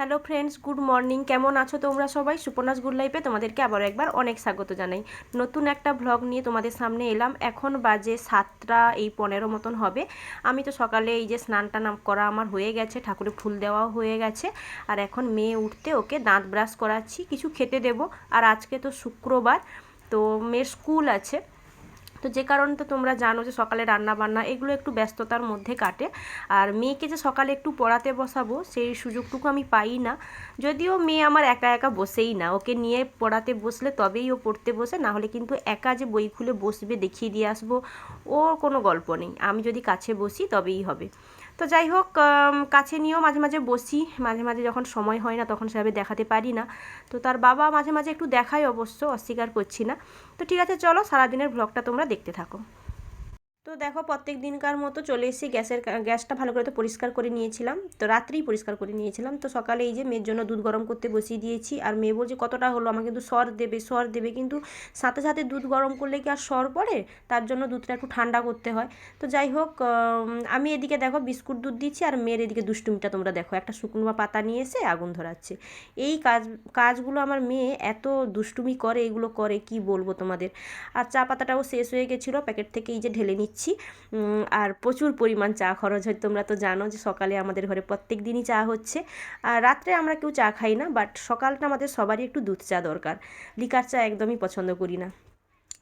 Hello friends good morning কেমন আছো তোমরা সবাই? সুপর্ণাস গুড লাইফে তোমাদেরকে আবার একবার অনেক স্বাগত জানাই। নতুন একটা ভ্লগ নিয়ে তোমাদের সামনে এলাম। এখন বাজে সাতটা এই পনেরো মতন হবে। আমি তো সকালে এই যে স্নান টান করা আমার হয়ে গেছে ঠাকুরে ফুল দেওয়াও হয়ে গেছে। আর এখন মেয়ে উঠতে ওকে দাঁত ব্রাশ করাচ্ছি, কিছু খেতে দেবো। আর আজকে তো শুক্রবার, তো মেয়ের স্কুল আছে। তো যে কারণে তো তোমরা জানো যে সকালে রান্না বান্না এগুলো একটু ব্যস্ততার মধ্যে কাটে। আর মেয়েকে যে সকালে একটু পড়াতে বসাবো, সেই সুযোগটুকু আমি পাই না। যদিও মেয়ে আমার একা একা বসেই না। ওকে নিয়ে পড়াতে বসলে তবেই ও পড়তে বসে, না হলে কিন্তু একা যে বই খুলে বসবে দেখিয়ে দিয়ে আসব, ওর কোনো গল্প নেই। আমি যদি কাছে বসি তবেই হবে। তো যাই হোক কাছে নিয়েও মাঝে মাঝে বসি। মাঝে মাঝে যখন সময় হয় না, তখন সেভাবে দেখাতে পারি না। তো তার বাবা মাঝে মাঝে একটু দেখায় অবশ্য, অস্বীকার করছি না। তো ঠিক আছে, চলো সারাদিনের ব্লগটা তোমরা দেখতে থাকো। তো দেখো প্রত্যেক দিনকার মতো চলে এসেছি গ্যাসের গ্যাসটা ভালো করে তো পরিষ্কার করে নিয়েছিলাম। তো রাত্রেই পরিষ্কার করে নিয়েছিলাম। তো সকালে এই যে মেয়ের জন্য দুধ গরম করতে বসিয়ে দিয়েছি। আর মেয়ে বলছে, কতটা হলো? আমাকে কিন্তু সর দেবে সর দেবে। কিন্তু সাথে সাথে দুধ গরম করলে কি আর সর পড়ে? তার জন্য দুধটা একটু ঠান্ডা করতে হয়। তো যাই হোক আমি এদিকে দেখো বিস্কুট দুধ দিচ্ছি আর মেয়ের এদিকে দুষ্টুমিটা তোমরা দেখো। একটা শুকনো পাতা নিয়ে এসে আগুন ধরাচ্ছে। এই কাজ, কাজগুলো আমার মেয়ে এত দুষ্টুমি করে, এগুলো করে, কি বলব তোমাদের? আর চা পাতাটাও শেষ হয়ে গেছিল, প্যাকেট থেকে এই যে ঢেলে নিচ্ছি। উম, আর প্রচুর পরিমাণ চা খরচ হয়। তোমরা তো জানো যে সকালে আমাদের ঘরে প্রত্যেক দিনই চা হচ্ছে। আর রাত্রে আমরা কেউ চা খাই না বাট সকালটা আমাদের সবারই একটু দুধ চা দরকার। লিকার চা একদমই পছন্দ করি না।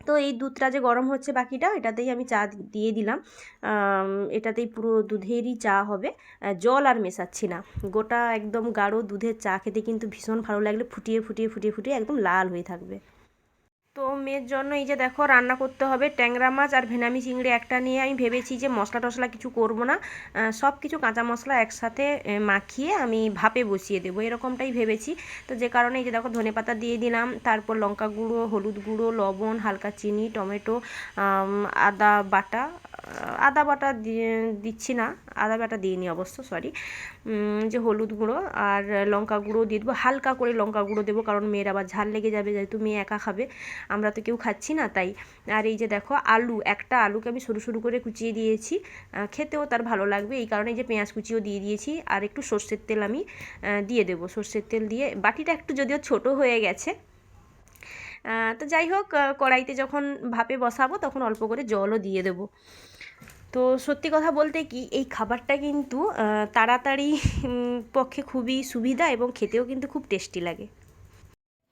তো এই দুধটা যে গরম হচ্ছে বাকিটা এটাতেই আমি চা দিয়ে দিলাম। এটাতেই পুরো দুধেরই চা হবে। জল আর মেশাচ্ছি না। গোটা একদম গাঢ় দুধের চা খেতে কিন্তু ভীষণ ভালো লাগলে ফুটিয়ে ফুটিয়ে ফুটিয়ে ফুটিয়ে একদম লাল হয়ে থাকবে। তো মেয়ের জন্য এই যে দেখো রান্না করতে হবে, ট্যাংরা মাছ আর ভেনামি চিংড়ি একটা নিয়ে আমি ভেবেছি যে মশলা টশলা কিছু করব না। সব কিছু কাঁচা মশলা একসাথে মাখিয়ে আমি ভাপে বসিয়ে দেবো, এরকমটাই ভেবেছি। তো যে কারণে এই যে দেখো ধনে পাতা দিয়ে দিলাম, তারপর লঙ্কা গুঁড়ো, হলুদ গুঁড়ো, লবণ, হালকা চিনি, টমেটো আদা বাটা আদা বাটা দিচ্ছি না, আদা বাটা দিইনি অবশ্য সরি যে হলুদ গুঁড়ো আর লঙ্কা গুঁড়ো দিয়ে দেবো, হালকা করে লঙ্কা গুঁড়ো দেবো, কারণ মেয়ের আবার ঝাল লেগে যাবে, যেহেতু মেয়ে একা খাবে, আমরা তো কেউ খাচ্ছি না, তাই। আর এই যে দেখো, আলু, একটা আলুকে আমি সরু সরু করে কুচিয়ে দিয়েছি খেতেও তার ভালো লাগবে, এই কারণে যে পেঁয়াজ কুচিও দিয়ে দিয়েছি, আর একটু সর্ষের তেল আমি দিয়ে দেবো, সর্ষের তেল দিয়ে। বাটিটা একটু যদিও ছোট হয়ে গেছে তো যাই হোক কড়াইতে যখন ভাপে বসাবো, তখন অল্প করে জলও দিয়ে দেবো। তো সত্যি কথা বলতে কি, এই খাবারটা কিন্তু তাড়াতাড়ি পক্ষে খুবই সুবিধা এবং খেতেও কিন্তু খুব টেস্টি লাগে।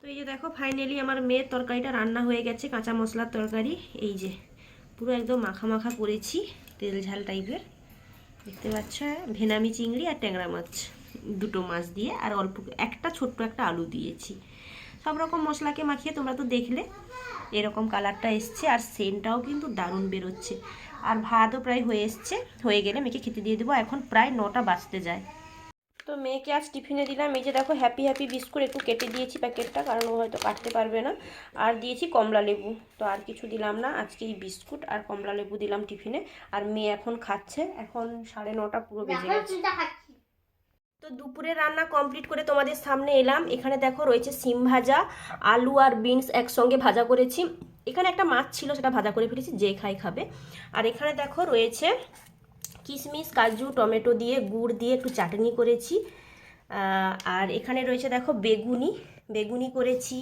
তো এই যে দেখো ফাইনালি আমার মেয়ের তরকারিটা রান্না হয়ে গেছে, কাঁচা মশলার তরকারি। এই যে, পুরো একদম মাখা মাখা করেছি, তেল ঝাল টাইপের দেখতে পাচ্ছ, ভেনামি চিংড়ি আর ট্যাংরা মাছ, দুটো মাছ দিয়ে। আর অল্প, একটা ছোট্ট একটা আলু দিয়েছি। সব রকম মশলাকে মাখিয়ে তোমরা তো দেখলে, এরকম কালারটা এসছে। আর সেন্টটাও কিন্তু দারুণ বেরোচ্ছে। আর ভাতও প্রায় হয়ে এসছে হয়ে গেলে মেয়েকে খেতে দিয়ে দেবো এখন প্রায় নটা বাজতে যায়। তো মেয়েকে আজ টিফিনে দিলাম এই যে দেখো হ্যাপি হ্যাপি বিস্কুট একটু কেটে দিয়েছি প্যাকেটটা কারণ ও হয়তো কাটতে পারবে না। আর দিয়েছি কমলা লেবু তো আর কিছু দিলাম না আজকে এই বিস্কুট আর কমলা লেবু দিলাম টিফিনে আর মেয়ে এখন খাচ্ছে এখন সাড়ে নটা পুরো বেজে গেছে। তো দুপুরে রান্না কমপ্লিট করে তোমাদের সামনে এলাম এখানে দেখো রয়েছে সিম ভাজা আলু আর বিনস একসঙ্গে ভাজা করেছি। এখানে একটা মাছ ছিল, সেটা ভাজা করে ফেলেছি, যে খাই খাবে। আর এখানে দেখো রয়েছে কিশমিশ কাজু, টমেটো দিয়ে, গুড় দিয়ে একটু চাটনি করেছি। আর এখানে রয়েছে দেখো বেগুনি বেগুনি করেছি।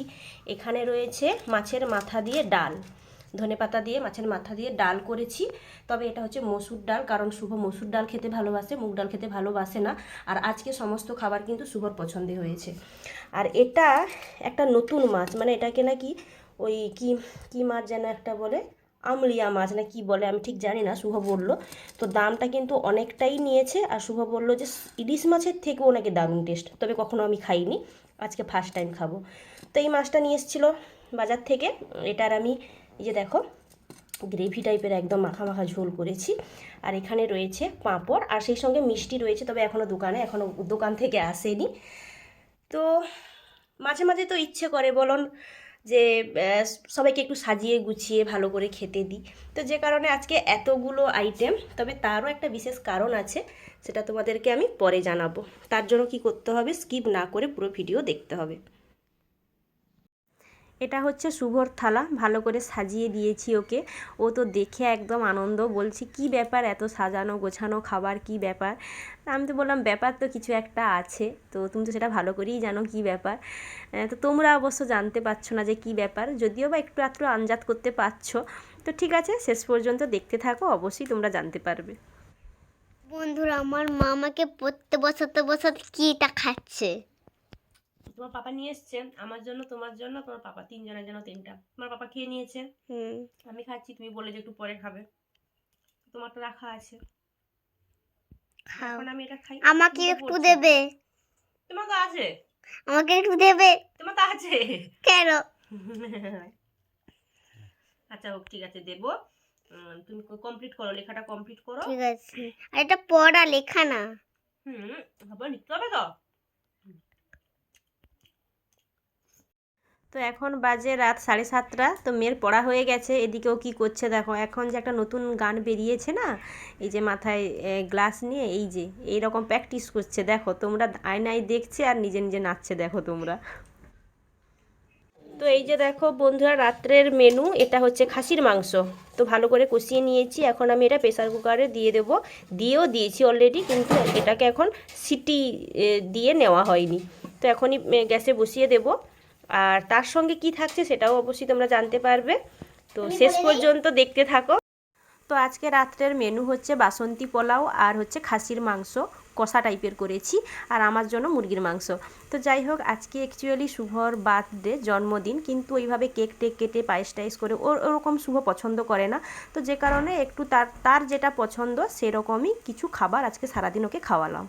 এখানে রয়েছে মাছের মাথা দিয়ে ডাল ধনেপাতা দিয়ে মাছের মাথা দিয়ে ডাল করেছি। তবে এটা হচ্ছে মসুর ডাল, কারণ শুভ মসুর ডাল খেতে ভালোবাসে, মুগ ডাল খেতে ভালোবাসে না। আর আজকে সমস্ত খাবার কিন্তু শুভর পছন্দে হয়েছে। আর এটা একটা নতুন মাছ মানে এটাকে নাকি ওই কি কি মাছ যেন একটা বলে? আমলিয়া মাছ না কি বলে, আমি ঠিক জানি না, শুভ বলল। তো দামটা কিন্তু অনেকটাই নিয়েছে আর শুভ বলল যে, ইলিশ মাছের থেকেও নাকি দারুণ টেস্ট তবে কখনো আমি খাইনি। আজকে ফার্স্ট টাইম খাব। তো এই মাছটা নিয়ে এসেছিল বাজার থেকে। এটার আমি, এই যে দেখো, গ্রেভি টাইপের একদম মাখা মাখা ঝোল করেছি। আর এখানে রয়েছে পাঁপড়, আর সেই সঙ্গে মিষ্টি রয়েছে, তবে এখনও দোকানে এখনও দোকান থেকে আসেনি। তো মাঝে মাঝে তো ইচ্ছে করে, বলুন। যে সবাইকে একটু সাজিয়ে গুছিয়ে ভালো করে খেতে দিই। তো যে কারণে আজকে এতগুলো আইটেম তবে তারও একটা বিশেষ কারণ আছে, সেটা তোমাদেরকে আমি পরে জানাব। তার জন্য কি করতে হবে? স্কিপ না করে পুরো ভিডিও দেখতে হবে। এটা হচ্ছে শুভর থালা, ভালো করে সাজিয়ে দিয়েছি ওকে। ও তো দেখে একদম আনন্দ, বলছি, কি ব্যাপার এত সাজানো গোছানো খাবার, কি ব্যাপার? আমি তো বললাম, ব্যাপার তো কিছু একটা আছে, তো তুমি তো সেটা ভালো করেই জানো কি ব্যাপার। তো তোমরা অবশ্য জানতে পারছ না যে কি ব্যাপার, যদিও বা একটু আধটু আঞ্জাত করতে পারছ। তো ঠিক আছে, শেষ পর্যন্ত দেখতে থাকো, অবশ্যই তোমরা জানতে পারবে। বন্ধুরা, আমার মা আমাকে পড়তে বসাতে বসাতে কিটা খাচ্ছে। তোমার পাপা নিয়ে এসছে আমার জন্য তোমার জন্য তোমার পাপা তিনজনের জন্য তিনটা। তোমার পাপা খেয়ে নিয়েছে। আমি খাচ্ছি তুমি বলে যে একটু পরে খাবে। তোমারটা রাখা আছে। এখন আমি এটা খাই। আমাকে একটু দেবে। তোমার তো আছে। আমাকে একটু দেবে। তোমার তো আছে। কেন? আচ্ছা হোক ঠিক আছে দেবো। তুমি কমপ্লিট করো লেখাটা কমপ্লিট করো। ঠিক আছে। আর এটা পড়া লেখা না। হুম হবে লিখতে হবে তো। তো এখন বাজে রাত সাড়ে সাতটা, তো মেয়ের পড়া হয়ে গেছে এদিকেও কি করছে দেখো। এখন যে একটা নতুন গান বেরিয়েছে না, এই যে মাথায় গ্লাস নিয়ে, এই যে এই রকম প্র্যাকটিস করছে। দেখো, তোমরা আয়নায় দেখছে আর নিজে নিজে নাচছে, দেখো তোমরা। তো এই যে দেখো বন্ধুরা, রাত্রের মেনু এটা হচ্ছে খাসির মাংস। তো ভালো করে কষিয়ে নিয়েছি, এখন আমি এটা প্রেসার কুকারে দিয়ে দেব। দিয়েও দিয়েছি অলরেডি কিন্তু এটাকে এখন সিটি দিয়ে নেওয়া হয়নি। তো এখনই গ্যাসে বসিয়ে দেব। আর তার সঙ্গে কি থাকছে সেটাও অবশ্যই তোমরা জানতে পারবে। তো শেষ পর্যন্ত দেখতে থাকো। তো আজকে রাত্রের মেনু হচ্ছে বাসন্তী পোলাও আর হচ্ছে খাসির মাংস কষা টাইপের করেছি আর আমার জন্য মুরগির মাংস। তো যাই হোক আজকে অ্যাকচুয়ালি শুভর বার্থডে জন্মদিন কিন্তু ওইভাবে কেক টেক কেটে পায়েস টাইস করে ওর ওরকম শুভ পছন্দ করে না। তো যে কারণে একটু তার তার যেটা পছন্দ সেরকমই কিছু খাবার আজকে সারাদিন ওকে খাওয়ালাম।